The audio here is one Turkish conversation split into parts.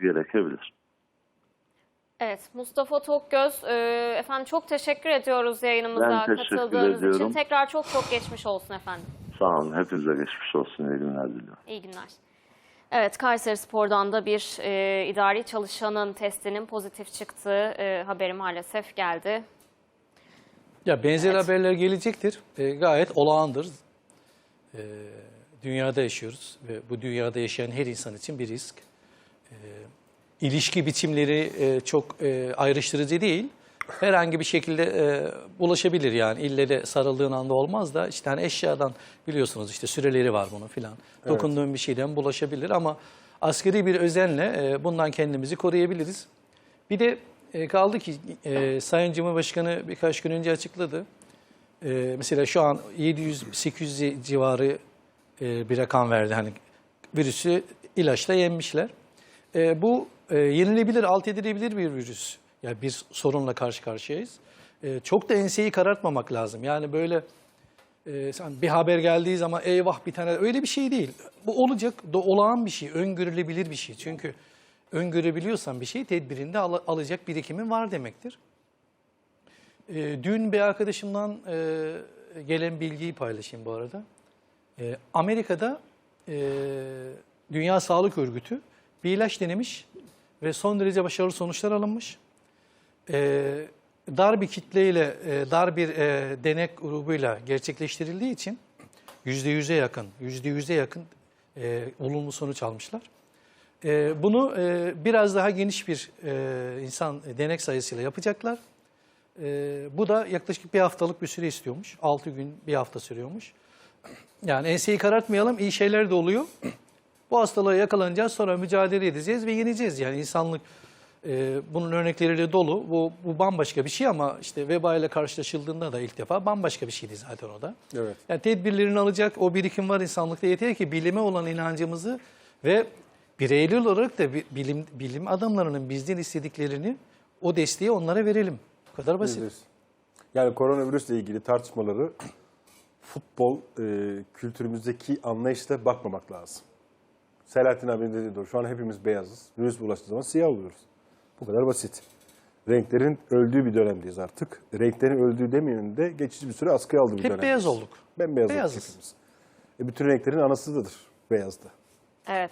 gerekebilir. Evet, Mustafa Tokgöz, e, efendim çok teşekkür ediyoruz yayınımıza Ben teşekkür katıldığınız için. ediyorum. Tekrar çok çok geçmiş olsun efendim. Sağ olun. Hepinize geçmiş olsun. İyi günler diliyorum. İyi günler. Evet, Kayseri Spor'dan da bir e, idari çalışanın testinin pozitif çıktığı e, haberi maalesef geldi. Ya benzer haberler gelecektir. E, gayet olağandır. E, dünyada yaşıyoruz ve bu dünyada yaşayan her insan için bir risk. E, ilişki biçimleri e, çok e, ayrıştırıcı değil. Herhangi bir şekilde e, ulaşabilir yani. İlle de sarıldığın anda olmaz da işte hani eşyadan biliyorsunuz işte süreleri var bunun filan. Dokunduğun bir şeyden bulaşabilir ama askeri bir özenle e, bundan kendimizi koruyabiliriz. Bir de e, kaldı ki e, Sayın Cumhurbaşkanı birkaç gün önce açıkladı. E, mesela şu an 700-800 civarı e, bir rakam verdi. Hani virüsü ilaçla yenmişler. E, bu e, yenilebilir, alt edilebilir bir virüs. Yani bir sorunla karşı karşıyayız. E, çok da enseyi karartmamak lazım. Yani böyle e, sen bir haber geldiği zaman eyvah bir tane öyle bir şey değil. Bu olacak da olağan bir şey, öngörülebilir bir şey. Çünkü öngörebiliyorsan bir şey tedbirinde al- alacak birikimin var demektir. E, dün bir arkadaşımdan e, gelen bilgiyi paylaşayım bu arada. E, Amerika'da e, Dünya Sağlık Örgütü bir ilaç denemiş ve son derece başarılı sonuçlar alınmış. E, dar bir kitleyle, e, dar bir e, denek grubuyla gerçekleştirildiği için yüzde yüze yakın, yüzde yüze yakın e, olumlu sonuç almışlar. E, bunu e, biraz daha geniş bir e, insan denek sayısıyla yapacaklar. E, bu da yaklaşık bir haftalık bir süre istiyormuş. 6 gün, bir hafta sürüyormuş. Yani enseyi karartmayalım, iyi şeyler de oluyor. Bu hastalığa yakalanacağız, sonra mücadele edeceğiz ve yeneceğiz. Yani insanlık e, bunun örnekleriyle dolu. Bu, bu bambaşka bir şey ama işte veba ile karşılaşıldığında da ilk defa bambaşka bir şeydi zaten o da. Evet. Yani tedbirlerini alacak o birikim var insanlıkta. Yeter ki bilime olan inancımızı ve bireyli olarak da bi- bilim, bilim adamlarının bizden istediklerini o desteği onlara verelim. Bu kadar basit. Biliriz. Yani koronavirüsle ilgili tartışmaları futbol e, kültürümüzdeki anlayışla bakmamak lazım. Selahattin abinin dediği doğru. Şu an hepimiz beyazız. Virüs bulaştığı zaman siyah oluyoruz. Bu kadar basit. Renklerin öldüğü bir dönemdeyiz artık. Renklerin öldüğü demeyelim de geçici bir süre askıya aldığı bir Hep dönemdeyiz. beyaz olduk. Bembeyaz olduk Beyazız. hepimiz. E, bütün renklerin anasıdır beyazda. Evet.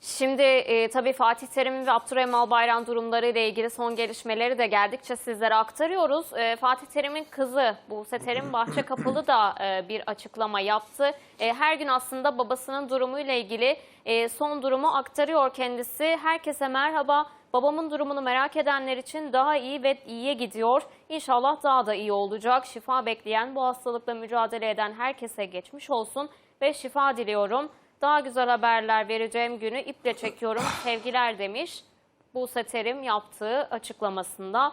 Şimdi e, tabii Fatih Terim ve Abdurrahim Albayrak durumları ile ilgili son gelişmeleri de geldikçe sizlere aktarıyoruz. E, Fatih Terim'in kızı Buse Terim Bahçekapılı da e, bir açıklama yaptı. E, her gün aslında babasının durumuyla ilgili e, son durumu aktarıyor kendisi. Herkese merhaba. Babamın durumunu merak edenler için daha iyi ve iyiye gidiyor. İnşallah daha da iyi olacak. Şifa bekleyen, bu hastalıkla mücadele eden herkese geçmiş olsun ve şifa diliyorum. Daha güzel haberler vereceğim günü iple çekiyorum. Sevgiler demiş. Buse Terim yaptığı açıklamasında.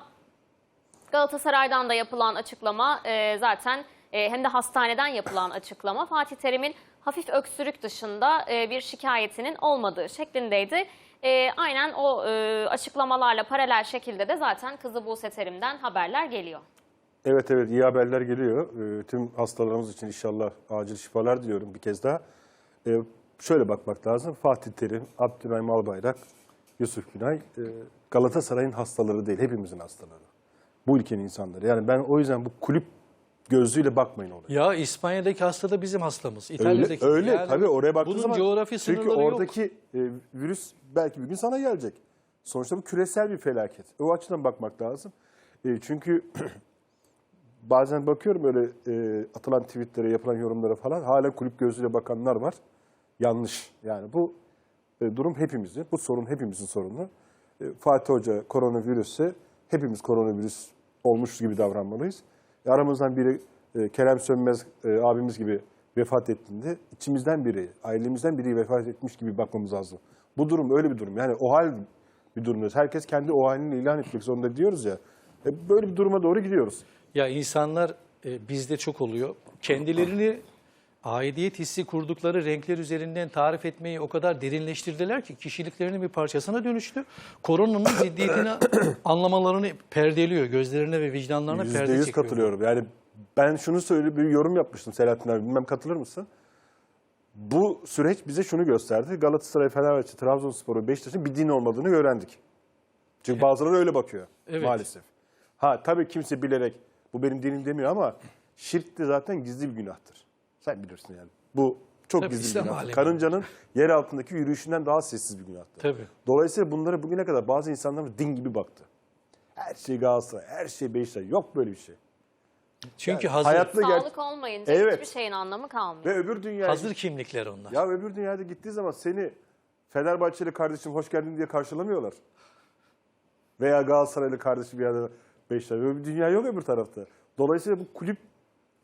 Galatasaray'dan da yapılan açıklama e, zaten e, hem de hastaneden yapılan açıklama Fatih Terim'in hafif öksürük dışında e, bir şikayetinin olmadığı şeklindeydi. E, aynen o e, açıklamalarla paralel şekilde de zaten kızı Buse Terim'den haberler geliyor. Evet evet iyi haberler geliyor. Ee, tüm hastalarımız için inşallah acil şifalar diliyorum bir kez daha. Ee, şöyle bakmak lazım. Fatih Terim, Abdülrahim Albayrak, Yusuf Günay e, Galatasaray'ın hastaları değil, hepimizin hastaları. Bu ülkenin insanları. Yani ben o yüzden bu kulüp gözüyle bakmayın olaya. Ya İspanya'daki hasta da bizim hastamız. Öyle, İtalya'daki. öyle Yani tabii oraya baktığın bunun zaman. coğrafi Çünkü yok. oradaki e, virüs belki bir gün sana gelecek. Sonuçta bu küresel bir felaket. O açıdan bakmak lazım. E, çünkü bazen bakıyorum öyle e, atılan tweetlere, yapılan yorumlara falan hala kulüp gözüyle bakanlar var. Yanlış. Yani bu e, durum hepimizin, bu sorun hepimizin sorunu. E, Fatih Hoca koronavirüsse hepimiz koronavirüs olmuş gibi davranmalıyız. E, aramızdan biri e, Kerem Sönmez e, abimiz gibi vefat ettiğinde içimizden biri, ailemizden biri vefat etmiş gibi bakmamız lazım. Bu durum öyle bir durum. Yani o hal bir durumdayız. Herkes kendi o halini ilan etmek zorunda diyoruz ya. E, böyle bir duruma doğru gidiyoruz. Ya insanlar e, bizde çok oluyor. Kendilerini aidiyet hissi kurdukları renkler üzerinden tarif etmeyi o kadar derinleştirdiler ki kişiliklerinin bir parçasına dönüştü. Koronanın ciddiyetini anlamalarını perdeliyor. Gözlerine ve vicdanlarına Yüzde perde yüz çekiyor. katılıyorum. Yani ben şunu söyle bir yorum yapmıştım Selahattin abi. Bilmem katılır mısın? Bu süreç bize şunu gösterdi. Galatasaray, Fenerbahçe, Trabzonspor ve Beşiktaş'ın bir din olmadığını öğrendik. Çünkü bazıları öyle bakıyor Evet. maalesef. Ha tabii kimse bilerek bu benim dinim demiyor ama şirk de zaten gizli bir günahtır. Sen bilirsin yani. Bu çok Tabii, gizli bir alemi. Karıncanın yer altındaki yürüyüşünden daha sessiz bir günahtır. Tabii. Dolayısıyla bunlara bugüne kadar bazı insanlar din gibi baktı. Her şey Galatasaray, her şey Beşiktaş. Yok böyle bir şey. Çünkü hazır, Hayatta gel- Sağlık olmayınca Evet. hiçbir şeyin anlamı kalmıyor. ve öbür dünyaya hazır kimlikler onlar. Ya öbür dünyada gittiği zaman seni Fenerbahçeli kardeşim hoş geldin diye karşılamıyorlar. Veya Galatasaraylı kardeşim bir yerde Beşiktaş. Bir dünya yok öbür tarafta. Dolayısıyla bu kulüp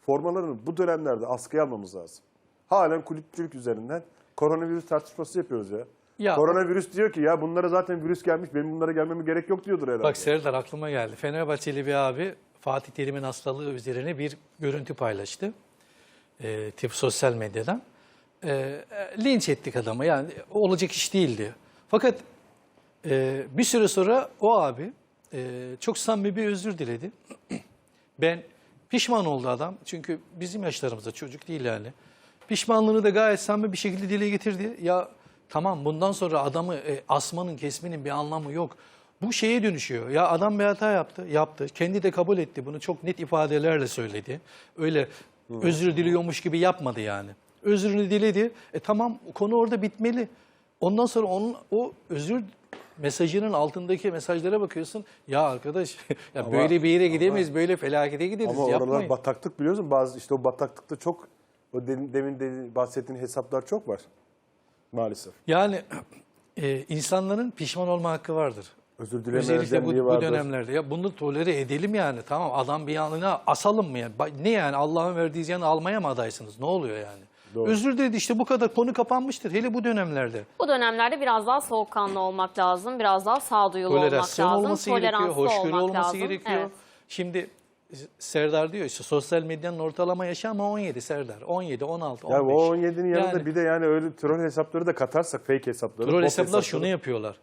formalarını bu dönemlerde askıya almamız lazım. Halen kulüpçülük üzerinden koronavirüs tartışması yapıyoruz ya. Ya- Koronavirüs diyor ki ya bunlara zaten virüs gelmiş benim bunlara gelmeme gerek yok diyordur herhalde. Bak Serdar aklıma geldi. Fenerbahçeli bir abi Fatih Terim'in hastalığı üzerine bir görüntü paylaştı. Ee, tip sosyal medyadan. E, linç ettik adamı yani olacak iş değildi. Fakat e, bir süre sonra o abi e, çok samimi bir özür diledi. Ben pişman oldu adam çünkü bizim yaşlarımızda çocuk değil yani. Pişmanlığını da gayet samimi bir şekilde dile getirdi. Ya tamam bundan sonra adamı e, asmanın kesmenin bir anlamı yok. Bu şeye dönüşüyor. Ya adam bir hata yaptı, yaptı. Kendi de kabul etti. Bunu çok net ifadelerle söyledi. Öyle özür diliyormuş gibi yapmadı yani. Özrünü diledi. E tamam konu orada bitmeli. Ondan sonra onun o özür mesajının altındaki mesajlara bakıyorsun. Ya arkadaş ya Ama- böyle bir yere gidemeyiz, böyle felakete gideriz. Ama oralar Yapmayın. bataklık biliyorsun. Bazı işte o bataklıkta çok o demin, demin de bahsettiğin hesaplar çok var. Maalesef. Yani e, insanların pişman olma hakkı vardır. Özür dileme Özellikle bu, bu vardır. dönemlerde. Ya bunu tolere edelim yani. Tamam adam bir yanına asalım mı yani? Ne yani Allah'ın verdiği ziyanı almaya mı adaysınız? Ne oluyor yani? Doğru. Özür dedi işte bu kadar konu kapanmıştır. Hele bu dönemlerde. Bu dönemlerde biraz daha soğukkanlı olmak lazım, biraz daha sağduyulu olmak Tolerasyon lazım, olması gerekiyor, toleranslı hoşgörü olmak olması lazım. gerekiyor. Evet. Şimdi Serdar diyor işte sosyal medyanın ortalama yaşı ama 17 Serdar. 17, 16, 15. Ya o 17'nin yanında Yani- bir de yani öyle troll hesapları da katarsak fake hesapları. Troll hesaplar hesapları. şunu yapıyorlar.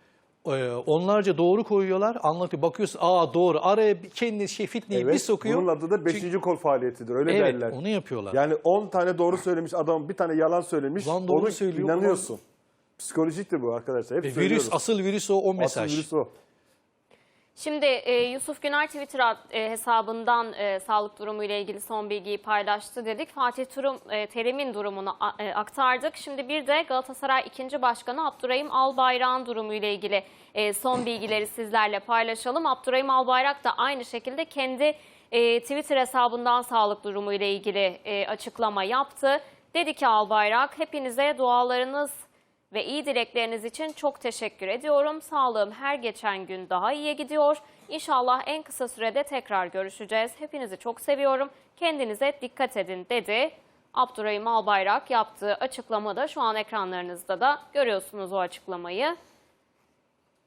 Ee, onlarca doğru koyuyorlar, anlatıyor. Bakıyorsun aa doğru. Araya kendi şey fitneyi Evet, bir sokuyor. Bunun adı da 5. kol faaliyetidir öyle Evet, derler. onu yapıyorlar. Yani 10 tane doğru söylemiş adam bir tane yalan söylemiş. Ulan doğru onu söylüyor, inanıyorsun. Psikolojiktir bu arkadaşlar. Hep Ve virüs, asıl virüs o, o Asıl mesaj. virüs o. Şimdi e, Yusuf Güner Twitter e, hesabından e, sağlık durumu ile ilgili son bilgiyi paylaştı dedik. Fatih Turum, e, Terim'in durumunu a- e, aktardık. Şimdi bir de Galatasaray 2. Başkanı Abdurrahim Albayrak'ın durumu ile ilgili e, son bilgileri sizlerle paylaşalım. Abdurrahim Albayrak da aynı şekilde kendi e, Twitter hesabından sağlık durumu ile ilgili e, açıklama yaptı. Dedi ki Albayrak, hepinize dualarınız ve iyi dilekleriniz için çok teşekkür ediyorum. Sağlığım her geçen gün daha iyiye gidiyor. İnşallah en kısa sürede tekrar görüşeceğiz. Hepinizi çok seviyorum. Kendinize dikkat edin dedi. Abdurrahim Albayrak yaptığı açıklamada şu an ekranlarınızda da görüyorsunuz o açıklamayı.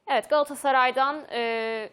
Evet Galatasaray'dan e,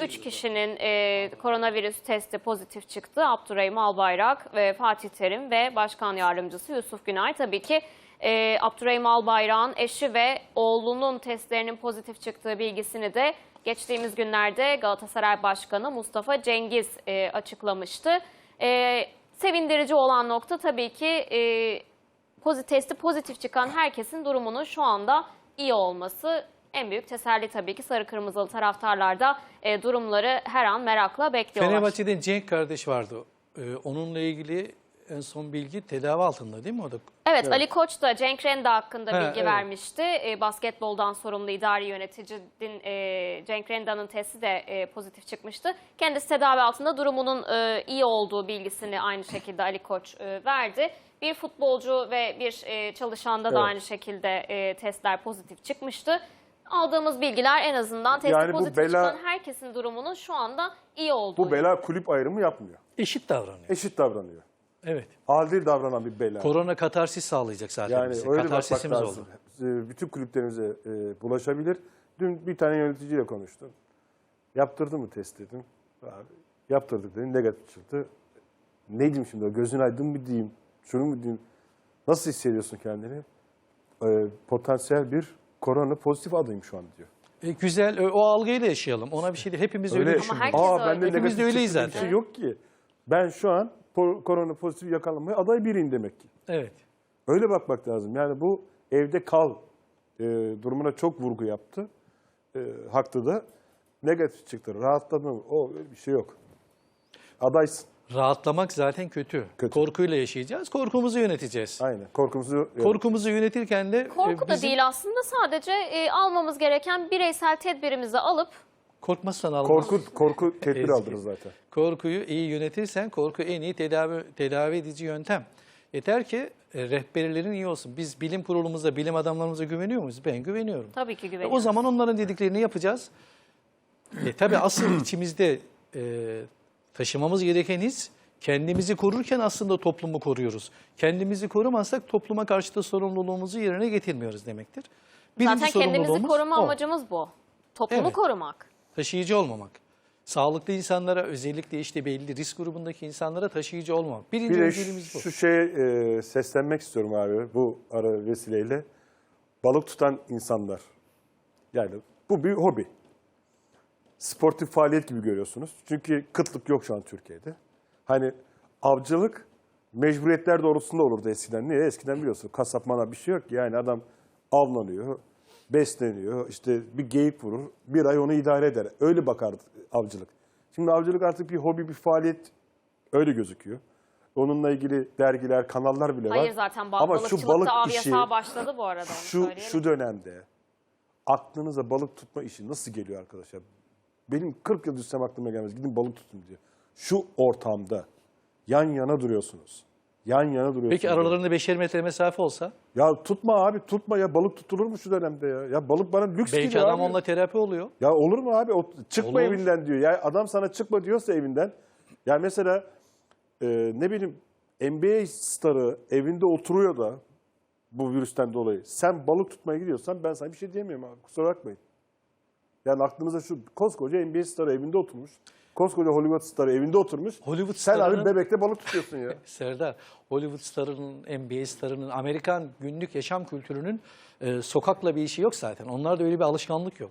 3 kişinin e, koronavirüs testi pozitif çıktı. Abdurrahim Albayrak ve Fatih Terim ve Başkan Yardımcısı Yusuf Günay. Tabii ki e, Abdurrahim Albayrak'ın eşi ve oğlunun testlerinin pozitif çıktığı bilgisini de geçtiğimiz günlerde Galatasaray Başkanı Mustafa Cengiz e, açıklamıştı. E, sevindirici olan nokta tabii ki e, testi pozitif çıkan herkesin durumunun şu anda iyi olması. En büyük teselli tabii ki sarı kırmızılı taraftarlarda e, durumları her an merakla bekliyorlar. Fenerbahçe'de Cenk kardeş vardı. Ee, onunla ilgili en son bilgi tedavi altında değil mi o da? Evet, Ali Koç da Cenk Renda hakkında Ha, bilgi evet. vermişti. E, basketboldan sorumlu idari yöneticinin e, Cenk Renda'nın testi de e, pozitif çıkmıştı. Kendisi tedavi altında durumunun e, iyi olduğu bilgisini aynı şekilde Ali Koç e, verdi. Bir futbolcu ve bir e, çalışanda da Evet. aynı şekilde e, testler pozitif çıkmıştı. Aldığımız bilgiler en azından testi Yani pozitif bela- çıkan herkesin durumunun şu anda iyi olduğu. Bu bela kulüp ayrımı yapmıyor. Eşit davranıyor. Eşit davranıyor. Evet. Adil davranan bir bela. Korona katarsis sağlayacak zaten Yani bize. öyle Katarsisimiz oldu. Ee, Bütün kulüplerimize e, bulaşabilir. Dün bir tane yöneticiyle konuştum. Yaptırdı mı test dedim. Abi, yaptırdık dedim. Negatif çıktı. Ne diyeyim şimdi? Gözün aydın mı diyeyim? Şunu mu diyeyim? Nasıl hissediyorsun kendini? Ee, potansiyel bir korona pozitif adayım şu an diyor. E, güzel o, algıyla yaşayalım. Ona bir şey değil. Hepimiz öyle, Öyle, düşünüyoruz. herkes Aa, öyle. ben de Hepimiz de öyleyiz zaten. Bir şey yok ki. Ben şu an korona pozitif yakalanmaya aday biriyim demek ki. Evet. Öyle bakmak lazım. Yani bu evde kal e, durumuna çok vurgu yaptı. E, haklı da. Negatif çıktı. Rahatladı mı? O bir şey yok. Adaysın. Rahatlamak zaten kötü. Kötü. Korkuyla yaşayacağız. Korkumuzu yöneteceğiz. Aynen. Korkumuzu Korkumuzu yönetirken de e, Korku da bizim değil aslında sadece e, almamız gereken bireysel tedbirimizi alıp korkmazsan almaz. korku korku tedbir aldırır zaten. Korkuyu iyi yönetirsen korku en iyi tedavi tedavi edici yöntem. Yeter ki e, rehberlerin iyi olsun. Biz bilim kurulumuza, bilim adamlarımıza güveniyor muyuz? Ben güveniyorum. tabii ki E, güveniyorum. O zaman onların dediklerini yapacağız. E, tabii asıl içimizde e, taşımamız gereken his kendimizi korurken aslında toplumu koruyoruz. Kendimizi korumazsak topluma karşı da sorumluluğumuzu yerine getirmiyoruz demektir. Birinci Zaten kendimizi sorumluluğumuz koruma o. amacımız bu. Toplumu Evet. korumak. Taşıyıcı olmamak. Sağlıklı insanlara özellikle işte belli risk grubundaki insanlara taşıyıcı olmamak. Birinci Bir de önceliğimiz bu. şu şeye e, seslenmek istiyorum abi bu ara vesileyle. Balık tutan insanlar. Yani bu bir hobi. Sportif faaliyet gibi görüyorsunuz. Çünkü kıtlık yok şu an Türkiye'de. Hani avcılık mecburiyetler doğrultusunda olurdu eskiden. Niye? Eskiden biliyorsun kasap mana bir şey yok. ki. Yani adam avlanıyor, besleniyor, işte bir geyik vurur, bir ay onu idare eder. Öyle bakardı avcılık. Şimdi avcılık artık bir hobi, bir faaliyet öyle gözüküyor. Onunla ilgili dergiler, kanallar bile var. Hayır zaten Ama şu balık av işi, başladı bu arada. şu, söyleyelim. şu dönemde aklınıza balık tutma işi nasıl geliyor arkadaşlar? Benim 40 yıl düşsem aklıma gelmez. Gidin balık tutun diyor. Şu ortamda yan yana duruyorsunuz. Yan yana duruyorsunuz. Peki aralarında beşer metre mesafe olsa Ya tutma abi tutma ya balık tutulur mu şu dönemde ya? Ya balık bana lüks belki geliyor adam abi. onunla terapi oluyor. Ya olur mu abi? O, çıkma Olur. evinden diyor. Ya adam sana çıkma diyorsa evinden. Ya mesela e, ne bileyim NBA starı evinde oturuyor da bu virüsten dolayı. Sen balık tutmaya gidiyorsan ben sana bir şey diyemiyorum abi. Kusura bakmayın. Yani aklınıza şu koskoca NBA starı evinde oturmuş. Koskoca Hollywood starı evinde oturmuş. Hollywood Sen abi starının- bebekte balık tutuyorsun ya. Serdar, Hollywood starının, NBA starının, Amerikan günlük yaşam kültürünün e, sokakla bir işi yok zaten. Onlarda öyle bir alışkanlık yok.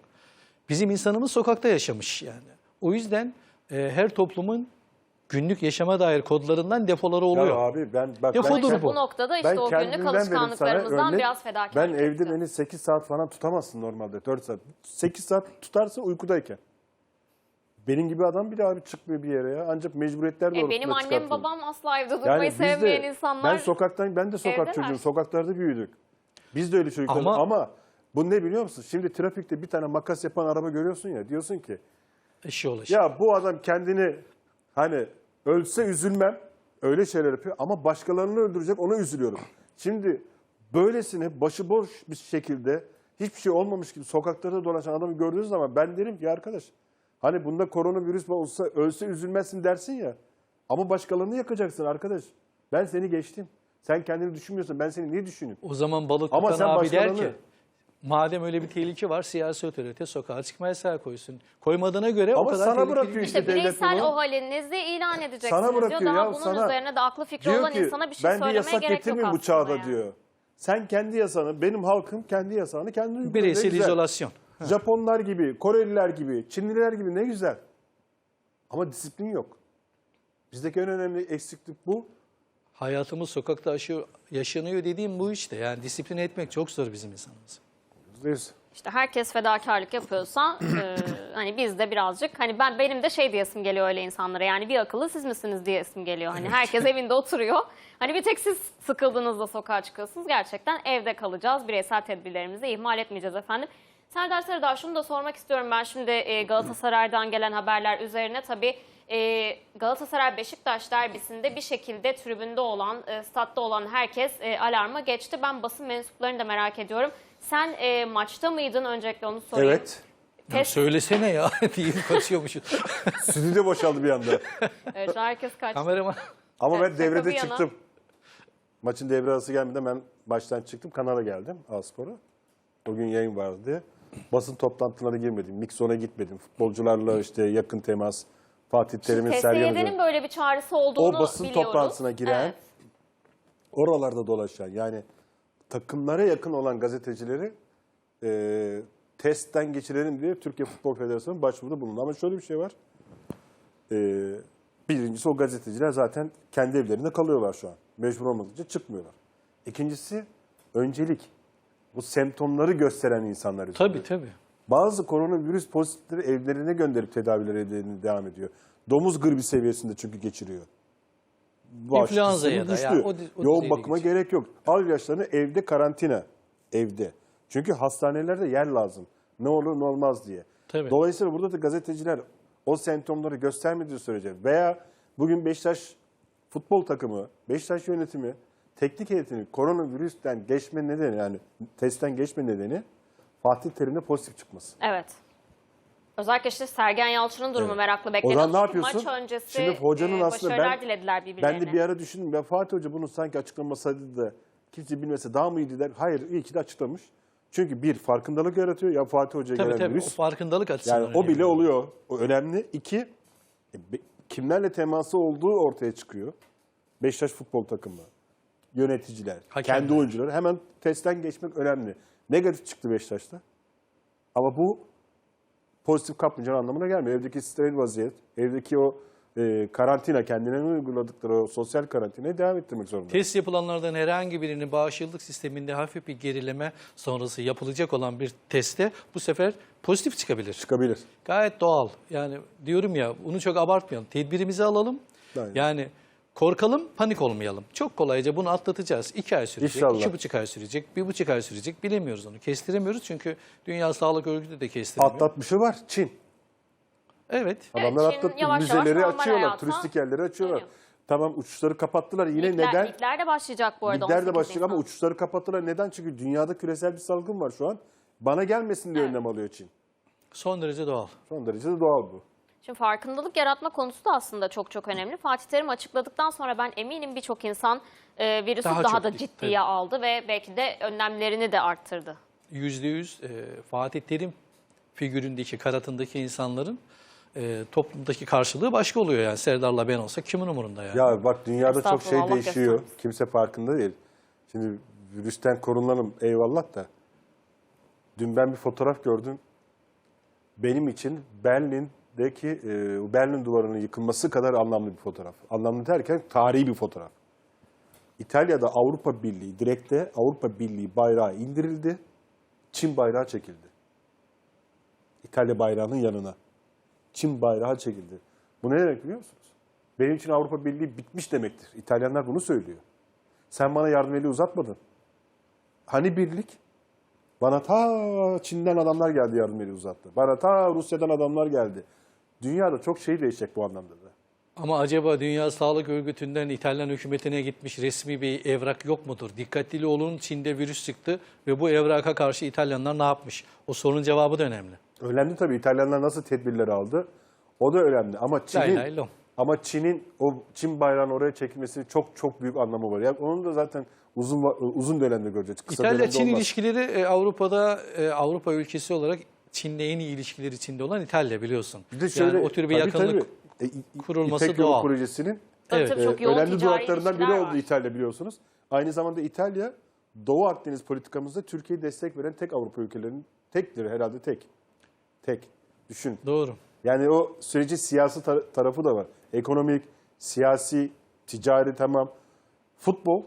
Bizim insanımız sokakta yaşamış yani. O yüzden e, her toplumun günlük yaşama dair kodlarından depoları oluyor. Ya abi ben bak Defodur ben, İşte bu. bu noktada işte o günlük kendimden vereyim sana alışkanlıklarımızdan örnek. biraz fedakarlık Ben evde yapacağız. beni 8 saat falan tutamazsın normalde 4 saat. 8 saat tutarsın uykudayken. Benim gibi adam bile abi çıkmıyor bir yere ya. Ancak mecburiyetler E, doğrultusunda benim annem çıkartılıyor. babam asla evde Yani durmayı biz de- sevmeyen insanlar. Ben sokaktan, ben de sokak evdeler. çocuğum. Sokaklarda büyüdük. Biz de öyle çocuklar. Ama, Ama- bu ne biliyor musun? Şimdi trafikte bir tane makas yapan araba görüyorsun ya. Diyorsun ki Eşi ulaşıyor. ya bu adam kendini hani ölse üzülmem. Öyle şeyler yapıyor ama başkalarını öldürecek ona üzülüyorum. Şimdi böylesine başıboş bir şekilde hiçbir şey olmamış gibi sokaklarda dolaşan adamı gördüğünüz zaman ben derim ki arkadaş hani bunda koronavirüs olsa ölse üzülmezsin dersin ya. Ama başkalarını yakacaksın arkadaş. Ben seni geçtim. Sen kendini düşünmüyorsun. Ben seni niye düşüneyim? O zaman balık Ama tutan sen abi der ki, madem öyle bir tehlike var siyasi otorite sokağa çıkma yasağı koysun. Koymadığına göre o Ama kadar sana bırakıyor işte. İşte devlet bireysel bunu- o halinizi ilan edeceksiniz Sana diyor. bırakıyor Daha ya, bunun sana. üzerine de aklı fikri Diyor olan ki insana bir şey ben bir söylemeye yasak gerek yok getirmeyeyim bu çağda yani. diyor. Sen kendi yasanı, benim halkım kendi yasağını kendi uyguluyor. Bireysel güzel. izolasyon. Japonlar gibi, Koreliler gibi, Çinliler gibi ne güzel. Ama disiplin yok. Bizdeki en önemli eksiklik bu. Hayatımız sokakta aşı- yaşanıyor dediğim bu işte. Yani disiplin etmek çok zor bizim insanımız. %100. İşte herkes fedakarlık yapıyorsa e, hani biz de birazcık hani ben benim de şey diyesim geliyor öyle insanlara yani bir akıllı siz misiniz diyesim geliyor. Hani herkes evinde oturuyor. Hani bir tek siz sıkıldığınızda sokağa çıkıyorsunuz. Gerçekten evde kalacağız. Bireysel tedbirlerimizi ihmal etmeyeceğiz efendim. Serdar Sarıdağ şunu da sormak istiyorum ben şimdi e, Galatasaray'dan gelen haberler üzerine tabii e, Galatasaray Beşiktaş derbisinde bir şekilde tribünde olan, e, statta olan herkes e, alarma geçti. Ben basın mensuplarını da merak ediyorum. Sen e, maçta mıydın? Öncelikle onu sorayım. Evet. Ya Test, söylesene ya deyip kaçıyormuşuz. Stüdyo boşaldı bir anda. evet, herkes kaçtı. Kameraman Ama Evet, ben şaka devrede yana. çıktım. Maçın devre arası gelmeden ben baştan çıktım. Kanala geldim A-Spor'a. Bugün yayın vardı. Basın toplantılarına girmedim. Mixon'a gitmedim. Futbolcularla işte yakın temas. Fatih Terim'in Sergen TSYD'nin Hoca. böyle bir çağrısı olduğunu O basın biliyoruz. toplantısına giren, Evet. oralarda dolaşan yani takımlara yakın olan gazetecileri e, testten geçirelim diye Türkiye Futbol Federasyonu başvuruda bulundu. Ama şöyle bir şey var. E, birincisi o gazeteciler zaten kendi evlerinde kalıyorlar şu an. Mecbur olmadıkça çıkmıyorlar. İkincisi öncelik. Bu semptomları gösteren insanlar üzerinde. Tabii tabii. Bazı koronavirüs pozitifleri evlerine gönderip tedavileri devam ediyor. Domuz gribi seviyesinde çünkü geçiriyor. Bağışıklık İnfluenza'ya sistemi da ya, güçlü. o o Yoğun bakıma geçiyor. gerek yok. Al ilaçlarını evde karantina. Evde. Çünkü hastanelerde yer lazım. Ne olur ne olmaz diye. Tabii. Dolayısıyla burada da gazeteciler o semptomları göstermediği sürece veya bugün Beşiktaş futbol takımı, Beşiktaş yönetimi, teknik heyetini koronavirüsten geçme nedeni yani testten geçme nedeni Fatih Terim'de pozitif çıkması. Evet. Özellikle işte Sergen Yalçın'ın durumu Evet. meraklı O bekleniyor. zaman ne yapıyorsun? Maç öncesi Şimdi hocanın e, aslında ben, dilediler birbirlerine. ben de bir ara düşündüm. Ben Fatih Hoca bunu sanki açıklamasaydı da kimse bilmese daha mı iyiydi der. Hayır iyi ki de açıklamış. Çünkü bir farkındalık yaratıyor ya Fatih Hoca'ya Tabii gelen tabii. O virüs. farkındalık açısından Yani o bile oluyor. O önemli. İki, e, kimlerle teması olduğu ortaya çıkıyor. Beşiktaş futbol takımı, yöneticiler, Hakemler. kendi oyuncuları hemen testten geçmek önemli. Negatif çıktı Beşiktaş'ta. Ama bu pozitif kapmayacağın anlamına gelmiyor. Evdeki steril vaziyet, evdeki o e, karantina, kendilerine uyguladıkları o sosyal karantinayı devam ettirmek zorunda. Test yapılanlardan herhangi birinin bağışıklık sisteminde hafif bir gerileme sonrası yapılacak olan bir testte bu sefer pozitif çıkabilir. Çıkabilir. Gayet doğal. Yani diyorum ya bunu çok abartmayalım. Tedbirimizi alalım. Aynen. Yani korkalım, panik olmayalım. Çok kolayca bunu atlatacağız. İki ay sürecek, İnşallah. iki buçuk ay sürecek, bir buçuk ay sürecek. Bilemiyoruz onu. Kestiremiyoruz çünkü Dünya Sağlık Örgütü de kestiremiyor. Atlatmışı var Çin. Evet. Adamlar Çin atlattı. yavaş yavaş Müzeleri normal açıyorlar, hayata turistik yerleri açıyorlar. dönüyor. Tamam uçuşları kapattılar. Yine Ligler, neden? ligler de başlayacak bu arada. Ligler de 18 başlayacak ama Nisan. uçuşları kapattılar. Neden? Çünkü dünyada küresel bir salgın var şu an. Bana gelmesin diye Evet. önlem alıyor Çin. Son derece doğal. Son derece de doğal bu. Şimdi farkındalık yaratma konusu da aslında çok çok önemli. Fatih Terim açıkladıktan sonra ben eminim birçok insan e, virüsü Daha daha, da ciddi, ciddiye tabii. aldı ve belki de önlemlerini de arttırdı. Yüzde yüz e, Fatih Terim figüründeki, karatındaki insanların e, toplumdaki karşılığı başka oluyor yani. Serdar'la ben olsa kimin umurunda yani? Ya bak dünyada çok şey Allah değişiyor. göstermesin. Kimse farkında değil. Şimdi virüsten korunalım eyvallah da. Dün ben bir fotoğraf gördüm. Benim için Berlin'deki e, Berlin duvarının yıkılması kadar anlamlı bir fotoğraf. Anlamlı derken tarihi bir fotoğraf. İtalya'da Avrupa Birliği, direkte Avrupa Birliği bayrağı indirildi. Çin bayrağı çekildi. İtalya bayrağının yanına. Çin bayrağı çekildi. Bu ne demek biliyor musunuz? Benim için Avrupa Birliği bitmiş demektir. İtalyanlar bunu söylüyor. Sen bana yardım eli uzatmadın. Hani birlik? Bana ta Çin'den adamlar geldi yardım eli uzattı. Bana ta Rusya'dan adamlar geldi. Dünyada çok şey değişecek bu anlamda da. Ama acaba Dünya Sağlık Örgütü'nden İtalyan hükümetine gitmiş resmi bir evrak yok mudur? Dikkatli olun Çin'de virüs çıktı ve bu evraka karşı İtalyanlar ne yapmış? O sorunun cevabı da önemli. Önemli tabii İtalyanlar nasıl tedbirler aldı. O da önemli ama Çin'in ama Çin'in o Çin bayrağının oraya çekilmesinin çok çok büyük anlamı var. Yani onun da zaten uzun uzun dönemde göreceğiz. Kısa dönemde İtalya-Çin olmaz. ilişkileri e, Avrupa'da e, Avrupa ülkesi olarak Çin'le en iyi ilişkiler içinde olan İtalya biliyorsun. Bir de şöyle, yani o tür bir tabii, yakınlık tabii. E, kurulması İpek doğal. projesinin Evet. tabii e, çok yoğun önemli ticari duraklarından biri oldu var. İtalya biliyorsunuz. Aynı zamanda İtalya Doğu Akdeniz politikamızda Türkiye'ye destek veren tek Avrupa ülkelerinin tektir herhalde tek. Tek. Düşün. Doğru. Yani o sürecin siyasi tar- tarafı da var. Ekonomik, siyasi, ticari tamam. Futbol.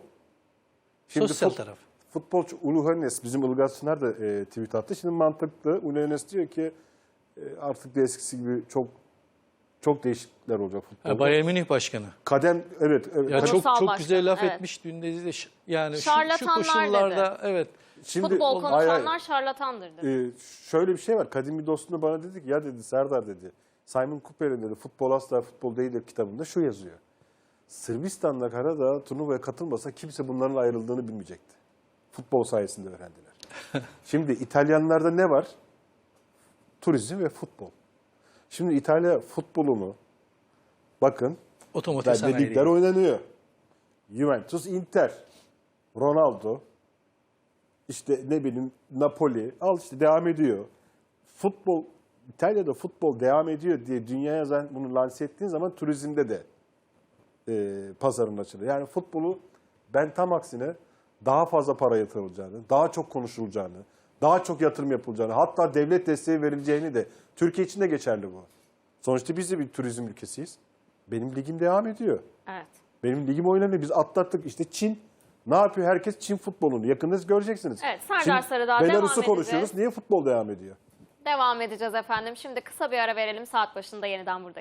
Sosyal fut- taraf. Futbolcu Ulu Hönes, bizim Ilgaz Çınar da e, tweet attı. Şimdi mantıklı. Ulu Hönes diyor ki e, artık da eskisi gibi çok çok değişiklikler olacak futbolda. Ha, Bayern Münih Başkanı. Kadem evet. evet. Ya kadem- çok çok güzel başkan, laf evet. etmiş dün de de ş- yani şu, şu koşullarda evet Şimdi, Futbol konuşanlar şarlatandır dedi. Ee, şöyle bir şey var. Kadim bir dostuna bana dedi ki ya dedi Serdar dedi. Simon Cooper'in dedi futbol asla futbol değildir kitabında şu yazıyor. Sırbistan'la Karadağ turnuvaya katılmasa kimse bunların ayrıldığını bilmeyecekti. Futbol sayesinde öğrendiler. Şimdi İtalyanlarda ne var? Turizm ve futbol. Şimdi İtalya futbolunu bakın otomotiv ligler oynanıyor. Juventus, Inter, Ronaldo, işte ne bileyim Napoli, al işte devam ediyor. Futbol, İtalya'da futbol devam ediyor diye dünyaya zaten bunu lanse ettiğin zaman turizmde de e, pazarın açılıyor. Yani futbolu ben tam aksine daha fazla para yatırılacağını, daha çok konuşulacağını, daha çok yatırım yapılacağını, hatta devlet desteği verileceğini de Türkiye için de geçerli bu. Sonuçta biz de bir turizm ülkesiyiz. Benim ligim devam ediyor. Evet. Benim ligim oynanıyor. Biz atlattık. İşte Çin Ne yapıyor herkes Çin futbolunu? Yakında göreceksiniz. Evet, Serdar Çin- Sarıdağ devam Belarus'u konuşuyoruz. edeceğiz. Niye futbol devam ediyor? Devam edeceğiz efendim. Şimdi kısa bir ara verelim. Saat başında yeniden buradayız.